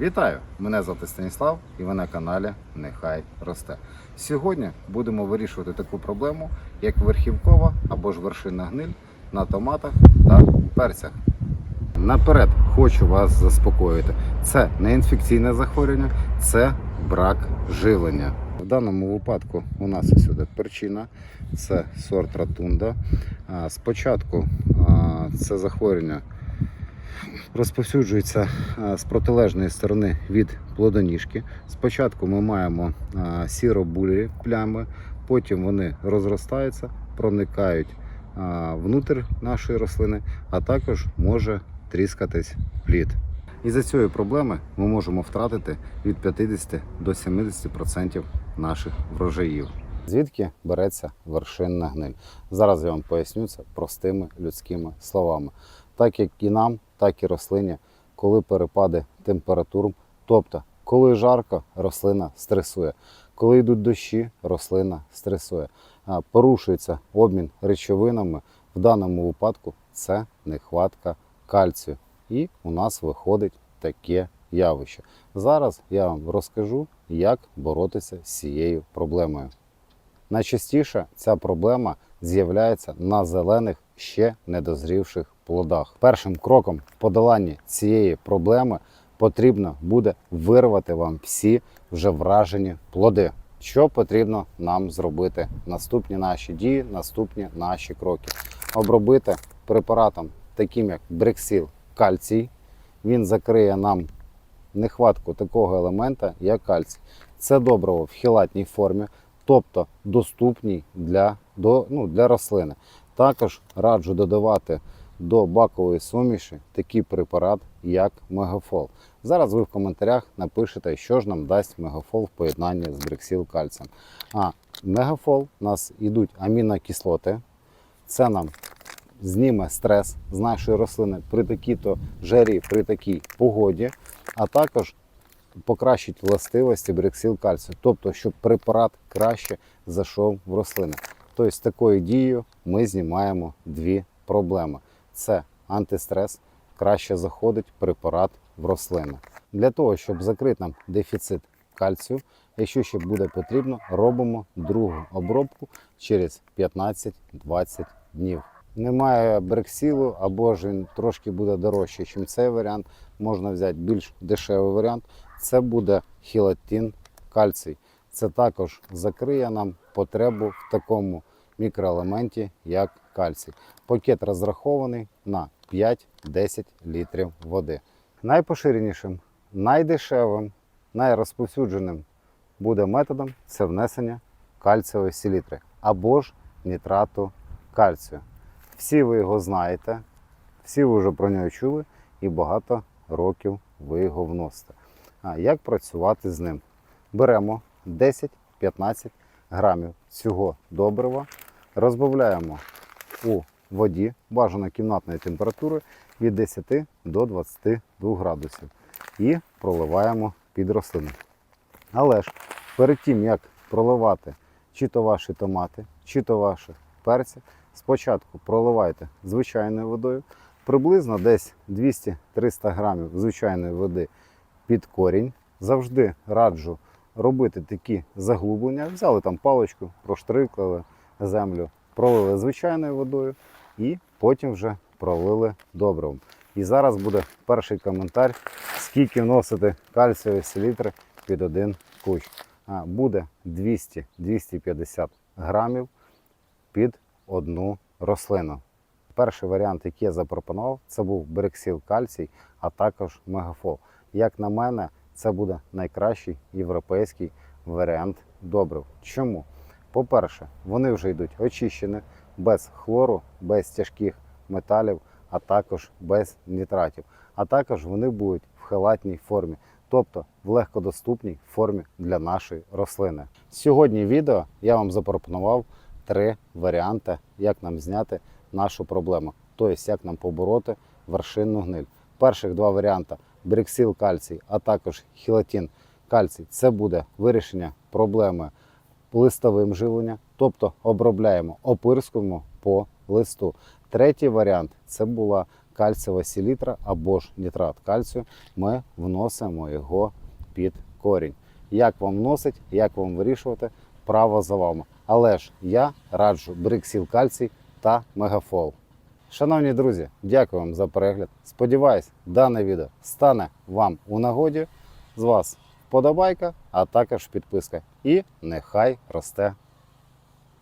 Вітаю! Мене звати Станіслав і ви на каналі Нехай росте. Сьогодні будемо вирішувати таку проблему, як верхівкова або ж вершинна гниль на томатах та перцях. Наперед хочу вас заспокоїти. Це не інфекційне захворювання, це брак живлення. В даному випадку у нас сюди перчина, це сорт ратунда. Спочатку це захворювання розповсюджується з протилежної сторони від плодоніжки. Спочатку ми маємо сіро-бурі плями, потім вони розростаються, проникають а, внутрь нашої рослини, а також може тріскатись плід. Із-за цієї проблеми ми можемо втратити від 50 до 70% наших врожаїв. Звідки береться вершинна гниль? Зараз я вам поясню це простими людськими словами. Так як і нам, так і рослині, коли перепади температур, тобто коли жарко, рослина стресує, коли йдуть дощі, рослина стресує. Порушується обмін речовинами. В даному випадку це нехватка кальцію. І у нас виходить таке явище. Зараз я вам розкажу, як боротися з цією проблемою. Найчастіше ця проблема з'являється на зелених ще недозрівших плодах. Першим кроком в подоланні цієї проблеми потрібно буде вирвати вам всі вже вражені плоди. Що потрібно нам зробити? Наступні наші дії, наступні наші кроки. Обробити препаратом, таким як Брексіл кальцій. Він закриє нам нехватку такого елемента, як кальцій. Це добриво в хілатній формі, тобто доступній для, до, ну, для рослини. Також раджу додавати до бакової суміші такий препарат, як мегафол. Зараз ви в коментарях напишете, що ж нам дасть мегафол в поєднанні з брексіл кальцієм. А мегафол у нас йдуть амінокислоти. Це нам зніме стрес з нашої рослини при такій-то жарі, при такій погоді, а також покращить властивості брексіл кальцію, тобто, щоб препарат краще зайшов в рослини. Тобто, з такою дією ми знімаємо дві проблеми: це антистрес, краще заходить препарат в рослини. Для того, щоб закрити нам дефіцит кальцію, якщо ще буде потрібно, робимо другу обробку через 15-20 днів. Немає брексілу, або ж він трошки буде дорожчий, ніж цей варіант. Можна взяти більш дешевий варіант. Це буде хілатин кальцій. Це також закриє нам потребу в такому мікроелементі, як кальцій. Пакет розрахований на 5-10 літрів води. Найпоширенішим, найдешевим, найрозповсюдженим буде методом це внесення кальцієвої селітри або ж нітрату кальцію. Всі ви його знаєте, всі ви вже про нього чули і багато років ви його вносите. А як працювати з ним? Беремо 10-15 грамів цього добрива, розбавляємо у воді бажано кімнатної температури від 10 до 22 градусів і проливаємо під рослину. Але ж перед тим, як проливати чи то ваші томати, чи то ваші перці, спочатку проливайте звичайною водою, приблизно десь 200-300 грамів звичайної води під корінь. Завжди раджу робити такі заглублення. Взяли там паличку, проштрикали землю, пролили звичайною водою і потім вже пролили добривом. І зараз буде перший коментар, скільки вносити кальцієвої селітри під один кущ. Буде 200-250 грамів під одну рослину. Перший варіант, який я запропонував, це був Брексіл кальцій, а також мегафол. Як на мене, це буде найкращий європейський варіант добрив. Чому? По-перше, вони вже йдуть очищені, без хлору, без тяжких металів, а також без нітратів. А також вони будуть в халатній формі, тобто в легкодоступній формі для нашої рослини. Сьогодні відео я вам запропонував три варіанти, як нам зняти нашу проблему, тобто як нам побороти вершинну гниль. Перших два варіанти брексіл кальцій, а також хілатин кальцій це буде вирішення проблеми листовим живлення, тобто обробляємо, опирскуємо по листу. Третій варіант це була кальцієва селітра або ж нітрат кальцію, ми вносимо його під корінь. Як вам вносить, як вам вирішувати, право за вами. Але ж я раджу бриксіл кальцій та мегафол. Шановні друзі, дякую вам за перегляд. Сподіваюсь, дане відео стане вам у нагоді. З вас вподобайка, а також підписка. І нехай росте